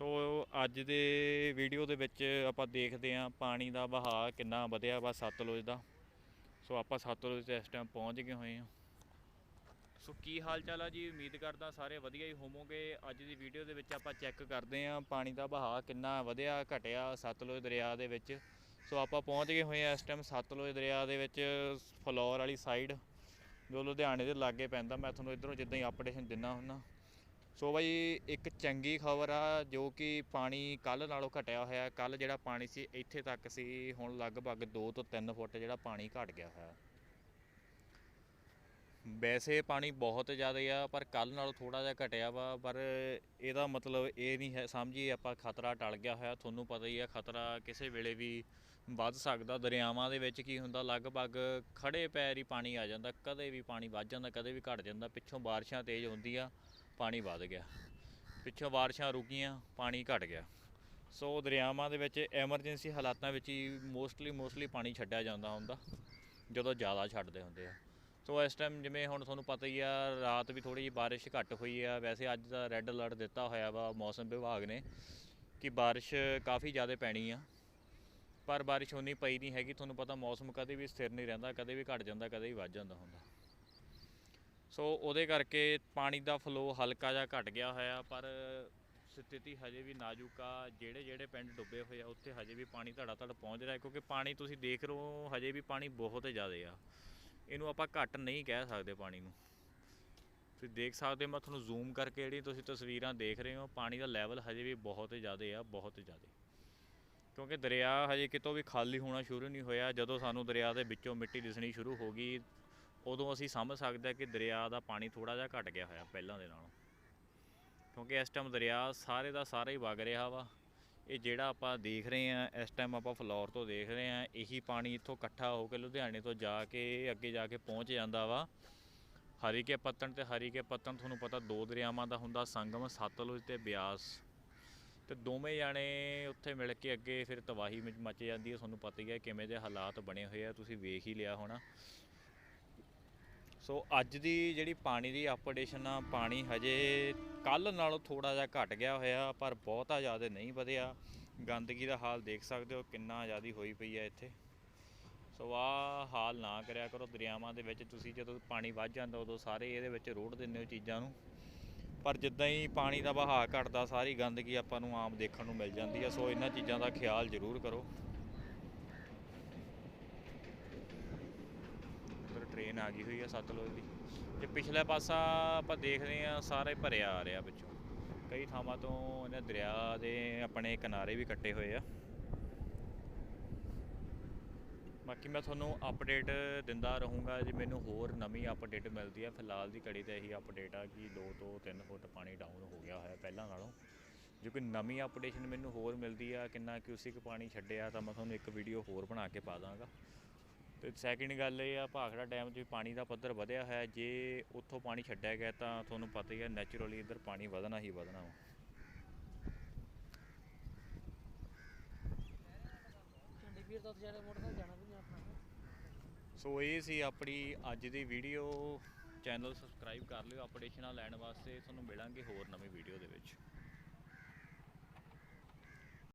ਸੋ ਅੱਜ ਦੇ ਵੀਡੀਓ ਦੇ ਵਿੱਚ ਆਪਾਂ ਦੇਖਦੇ ਹਾਂ ਪਾਣੀ ਦਾ ਵਹਾਅ ਕਿੰਨਾ ਵਧਿਆ ਵਾ ਸਤਲੁਜ ਦਾ। ਸੋ ਆਪਾਂ ਸਤਲੁਜ ਤੇ ਇਸ ਟਾਈਮ ਪਹੁੰਚ ਗਏ ਹੋਏ ਹਾਂ। ਸੋ ਕੀ ਹਾਲ ਚਾਲ ਆ ਜੀ? ਉਮੀਦ ਕਰਦਾ ਸਾਰੇ ਵਧੀਆ ਹੀ ਹੋਵੋਗੇ। ਅੱਜ ਦੀ ਵੀਡੀਓ ਦੇ ਵਿੱਚ ਆਪਾਂ ਚੈੱਕ ਕਰਦੇ ਹਾਂ ਪਾਣੀ ਦਾ ਵਹਾਅ ਕਿੰਨਾ ਵਧਿਆ, ਘਟਿਆ ਸਤਲੁਜ ਦਰਿਆ ਦੇ ਵਿੱਚ। ਸੋ ਆਪਾਂ ਪਹੁੰਚ ਗਏ ਹੋਏ ਹਾਂ ਇਸ ਟਾਈਮ ਸਤਲੁਜ ਦਰਿਆ ਦੇ ਵਿੱਚ ਫਲੋਰ ਵਾਲੀ ਸਾਈਡ ਜੋ ਲੁਧਿਆਣੇ ਦੇ ਲਾਗੇ ਪੈਂਦਾ। ਮੈਂ ਤੁਹਾਨੂੰ ਇਧਰੋਂ ਜਿੱਦਾਂ ਹੀ ਅਪਡੇਸ਼ਨ ਦਿੰਦਾ ਹੁੰਦਾ। ਸੋ ਬਾਈ, ਇੱਕ ਚੰਗੀ ਖਬਰ ਆ, ਜੋ ਕਿ ਪਾਣੀ ਕੱਲ ਨਾਲੋਂ ਘਟਿਆ ਹੋਇਆ ਕੱਲ ਜਿਹੜਾ ਪਾਣੀ ਸੀ, ਇੱਥੇ ਤੱਕ ਸੀ, ਹੁਣ ਲਗਭਗ 2 ਤੋਂ 3 ਫੁੱਟ ਜਿਹੜਾ ਪਾਣੀ ਘਟ ਗਿਆ ਹੋਇਆ। ਵੈਸੇ ਪਾਣੀ ਬਹੁਤ ਜ਼ਿਆਦਾ ਆ, ਪਰ ਕੱਲ ਨਾਲੋਂ ਥੋੜਾ ਜਿਹਾ ਘਟਿਆ ਵਾ, ਪਰ ਇਹਦਾ ਮਤਲਬ ਇਹ ਨਹੀਂ ਹੈ, ਸਮਝੀਏ ਆਪਾਂ ਖਤਰਾ ਟਲ ਗਿਆ ਹੋਇਆ, ਤੁਹਾਨੂੰ ਪਤਾ ਹੀ ਆ, ਖਤਰਾ ਕਿਸੇ ਵੇਲੇ ਵੀ ਵੱਧ ਸਕਦਾ, ਦਰਿਆਵਾਂ ਦੇ ਵਿੱਚ ਕੀ ਹੁੰਦਾ, ਲਗਭਗ ਖੜੇ ਪੈਰ ਹੀ ਪਾਣੀ ਆ ਜਾਂਦਾ, ਕਦੇ ਵੀ ਪਾਣੀ ਵੱਧ ਜਾਂਦਾ, ਕਦੇ ਵੀ ਘਟ ਜਾਂਦਾ, ਪਿੱਛੋਂ ਬਾਰਿਸ਼ਾਂ ਤੇਜ਼ ਹੁੰਦੀ ਆ ਪਾਣੀ ਵੱਧ ਗਿਆ। ਪਿੱਛੋਂ ਬਾਰਿਸ਼ਾਂ ਰੁਕੀਆਂ ਪਾਣੀ ਘਟ ਗਿਆ। ਸੋ ਦਰਿਆਵਾਂ ਦੇ ਵਿੱਚ ਐਮਰਜੈਂਸੀ ਹਾਲਾਤਾਂ ਵਿੱਚ ਹੀ ਮੋਸਟਲੀ ਮੋਸਟਲੀ ਪਾਣੀ ਛੱਡਿਆ ਜਾਂਦਾ ਹੁੰਦਾ, ਜਦੋਂ ਜ਼ਿਆਦਾ ਛੱਡਦੇ ਹੁੰਦੇ ਆ। ਸੋ ਇਸ ਟਾਈਮ ਜਿਵੇਂ ਹੁਣ ਤੁਹਾਨੂੰ ਪਤਾ ਹੀ ਆ, ਰਾਤ ਵੀ ਥੋੜੀ ਜਿਹੀ ਬਾਰਿਸ਼ ਘੱਟ ਹੋਈ ਆ। ਵੈਸੇ ਅੱਜ ਦਾ ਰੈੱਡ ਅਲਰਟ ਦਿੱਤਾ ਹੋਇਆ ਵਾ, ਮੌਸਮ ਵਿਭਾਗ ਨੇ ਕਿ ਬਾਰਿਸ਼ ਕਾਫੀ ਜ਼ਿਆਦਾ ਪੈਣੀ ਆ। ਪਰ ਬਾਰਿਸ਼ ਉਨੀ ਪਈ ਨਹੀਂ ਹੈਗੀ, ਤੁਹਾਨੂੰ ਪਤਾ ਮੌਸਮ ਕਦੇ ਵੀ ਸਥਿਰ ਨਹੀਂ ਰਹਿੰਦਾ, ਕਦੇ ਵੀ ਘਟ ਜਾਂਦਾ, ਕਦੇ ਵੀ ਵੱਧ ਜਾਂਦਾ ਹੁੰਦਾ। ਸੋ ਉਹਦੇ ਕਰਕੇ ਪਾਣੀ ਦਾ ਫਲੋ ਹਲਕਾ ਜਿਹਾ ਘਟ ਗਿਆ ਹੋਇਆ, ਪਰ ਸਥਿਤੀ ਹਜੇ ਵੀ ਨਾਜ਼ੁਕ ਆ। ਜਿਹੜੇ ਜਿਹੜੇ ਪਿੰਡ ਡੁੱਬੇ ਹੋਏ ਆ, ਉੱਥੇ ਹਜੇ ਵੀ ਪਾਣੀ ਧੜਾ ਧੜ ਪਹੁੰਚ ਰਿਹਾ, ਕਿਉਂਕਿ ਪਾਣੀ ਤੁਸੀਂ ਦੇਖ ਰਹੇ ਹੋ, ਹਜੇ ਵੀ ਪਾਣੀ ਬਹੁਤ ਜ਼ਿਆਦਾ ਆ। ਇਹਨੂੰ ਆਪਾਂ ਘੱਟ ਨਹੀਂ ਕਹਿ ਸਕਦੇ ਪਾਣੀ ਨੂੰ। ਤੁਸੀਂ ਦੇਖ ਸਕਦੇ ਹੋ, ਮੈਂ ਤੁਹਾਨੂੰ ਜ਼ੂਮ ਕਰਕੇ ਜਿਹੜੀ ਤੁਸੀਂ ਤਸਵੀਰਾਂ ਦੇਖ ਰਹੇ ਹੋ, ਪਾਣੀ ਦਾ ਲੈਵਲ ਹਜੇ ਵੀ ਬਹੁਤ ਜ਼ਿਆਦਾ ਆ, ਬਹੁਤ ਜ਼ਿਆਦਾ। ਕਿਉਂਕਿ ਦਰਿਆ ਹਜੇ ਕਿਤੋਂ ਵੀ ਖਾਲੀ ਹੋਣਾ ਸ਼ੁਰੂ ਨਹੀਂ ਹੋਇਆ, ਜਦੋਂ ਸਾਨੂੰ ਦਰਿਆ ਦੇ ਵਿੱਚੋਂ ਮਿੱਟੀ ਦਿਸਣੀ ਸ਼ੁਰੂ ਹੋ ਗਈ ਉਦੋਂ ਅਸੀਂ ਸਮਝ ਸਕਦੇ ਹਾਂ ਕਿ ਦਰਿਆ ਦਾ ਪਾਣੀ ਥੋੜਾ ਜਿਹਾ ਘਟ ਗਿਆ ਹੋਇਆ ਪਹਿਲਾਂ ਦੇ ਨਾਲੋਂ। ਕਿਉਂਕਿ ਇਸ ਟਾਈਮ ਦਰਿਆ ਸਾਰੇ ਦਾ ਸਾਰਾ ਹੀ ਵਗ ਰਿਹਾ ਵਾ। ਇਹ ਜਿਹੜਾ ਆਪਾਂ ਦੇਖ ਰਹੇ ਆ ਇਸ ਟਾਈਮ ਆਪਾਂ ਫਲੋਰ ਤੋਂ ਦੇਖ ਰਹੇ ਆ ਇਹੀ ਪਾਣੀ ਇੱਥੋਂ ਇਕੱਠਾ ਹੋ ਕੇ ਲੁਧਿਆਣੇ ਤੋਂ ਜਾ ਕੇ, ਅੱਗੇ ਜਾ ਕੇ ਪਹੁੰਚ ਜਾਂਦਾ ਵਾ। ਹਰੀਕੇ ਪੱਤਣ ਤੇ ਹਰੀਕੇ ਪੱਤਣ ਤੁਹਾਨੂੰ ਪਤਾ ਦੋ ਦਰਿਆਵਾਂ ਦਾ ਹੁੰਦਾ, ਸੰਗਮ, ਸਤਲੁਜ ਤੇ ਬਿਆਸ। ਤੇ ਦੋਵੇਂ ਜਾਣੇ ਉੱਥੇ ਮਿਲ ਕੇ ਅੱਗੇ ਫਿਰ ਤਬਾਹੀ ਮਚ ਮਚ ਜਾਂਦੀ ਹੈ। ਤੁਹਾਨੂੰ ਪਤਾ ਹੀ ਹੈ ਕਿਵੇਂ ਦੇ ਹਾਲਾਤ ਬਣੇ ਹੋਏ ਆ। ਤੁਸੀਂ ਵੇਖ ਹੀ ਲਿਆ ਹੋਣਾ। ਸੋ ਅੱਜ ਦੀ ਜਿਹੜੀ ਪਾਣੀ ਦੀ ਅਪਡੇਸ਼ਨ ਆ, ਪਾਣੀ ਹਜੇ ਕੱਲ ਨਾਲੋਂ ਥੋੜਾ ਜਿਹਾ ਘਟ ਗਿਆ ਹੋਇਆ, ਪਰ ਬਹੁਤਾ ਜ਼ਿਆਦਾ ਨਹੀਂ ਵਧਿਆ। ਗੰਦਗੀ ਦਾ ਹਾਲ ਦੇਖ ਸਕਦੇ ਹੋ, ਕਿੰਨਾ ਜ਼ਿਆਦੀ ਹੋਈ ਪਈ ਹੈ ਇੱਥੇ। ਸੋ ਆਹ ਹਾਲ ਨਾ ਕਰਿਆ ਕਰੋ, ਦਰਿਆਵਾਂ ਦੇ ਵਿੱਚ ਤੁਸੀਂ ਜਦੋਂ ਪਾਣੀ ਵੱਧ ਜਾਂਦਾ, ਉਦੋਂ ਸਾਰੇ ਇਹਦੇ ਵਿੱਚ ਰੋੜ ਦਿੰਦੇ ਹੋ ਚੀਜ਼ਾਂ ਨੂੰ। ਪਰ ਜਿੱਦਾਂ ਹੀ ਪਾਣੀ ਦਾ ਵਹਾਅ ਘਟਦਾ, ਸਾਰੀ ਗੰਦਗੀ ਆਪਾਂ ਨੂੰ ਆਮ ਦੇਖਣ ਨੂੰ ਮਿਲ ਜਾਂਦੀ ਹੈ ਸੋ ਇਹਨਾਂ ਚੀਜ਼ਾਂ ਦਾ ਖਿਆਲ ਜ਼ਰੂਰ ਕਰੋ। ਆ ਗਈ ਹੋਈ ਆ ਸਤਲੁਜ ਦੀ। ਤੇ ਪਿਛਲਾ ਪਾਸਾ ਆਪਾਂ ਦੇਖ ਰਹੇ ਆ ਸਾਰਾ ਭਰਿਆ ਆ ਰਿਹਾ ਵਿੱਚੋਂ ਕਈ ਥਾਵਾਂ ਤੋਂ ਇਹਨਾਂ ਦਰਿਆ ਦੇ ਆਪਣੇ ਕਿਨਾਰੇ ਵੀ ਕੱਟੇ ਹੋਏ ਆ। ਬਾਕੀ ਮੈਂ ਤੁਹਾਨੂੰ ਅਪਡੇਟ ਦਿੰਦਾ ਰਹੂੰਗਾ ਜੇ ਮੈਨੂੰ ਹੋਰ ਨਵੀਂ ਅਪਡੇਟ ਮਿਲਦੀ ਹੈ ਫਿਲਹਾਲ ਦੀ ਘੜੀ ਤੇ ਇਹੀ ਅਪਡੇਟ ਆ ਕਿ 2 ਤੋਂ 3 ਫੁੱਟ ਪਾਣੀ ਡਾਊਨ ਹੋ ਗਿਆ ਹੋਇਆ ਪਹਿਲਾਂ ਨਾਲੋਂ। ਜੇ ਕੋਈ ਨਵੀਂ ਅਪਡੇਸ਼ਨ ਮੈਨੂੰ ਹੋਰ ਮਿਲਦੀ ਆ, ਕਿੰਨਾ ਕਿਊਸਿਕ ਪਾਣੀ ਛੱਡਿਆ, ਤਾਂ ਮੈਂ ਤੁਹਾਨੂੰ ਇੱਕ ਵੀਡੀਓ ਹੋਰ ਬਣਾ ਕੇ ਪਾ ਦਾਂਗਾ। ਤੇ ਸੈਕਿੰਡ ਗੱਲ ਇਹ ਆ ਭਾਖੜਾ ਡੈਮ 'ਚ ਪਾਣੀ ਦਾ ਪੱਧਰ ਵਧਿਆ ਹੋਇਆ ਜੇ ਉੱਥੋਂ ਪਾਣੀ ਛੱਡਿਆ ਗਿਆ ਤਾਂ ਤੁਹਾਨੂੰ ਪਤਾ ਹੀ ਹੈ ਨੈਚੁਰਲੀ ਇੱਧਰ ਪਾਣੀ ਵਧਣਾ ਹੀ ਵਧਣਾ ਵਾ। ਚੰਡੀਗੜ੍ਹ ਤੋਂ ਜਾਣਾ ਮੋਟਰਸਾਈਕਲ ਜਾਣਾ ਵੀ ਨਹੀਂ ਆਪਣਾ। ਸੋ ਇਹ ਸੀ ਆਪਣੀ ਅੱਜ ਦੀ ਵੀਡੀਓ ਚੈਨਲ ਸਬਸਕ੍ਰਾਈਬ ਕਰ ਲਿਓ ਅਪਡੇਸ਼ਨਾਂ ਲੈਣ ਵਾਸਤੇ। ਤੁਹਾਨੂੰ ਮਿਲਾਂਗੇ ਹੋਰ ਨਵੀਂ ਵੀਡੀਓ ਦੇ ਵਿੱਚ।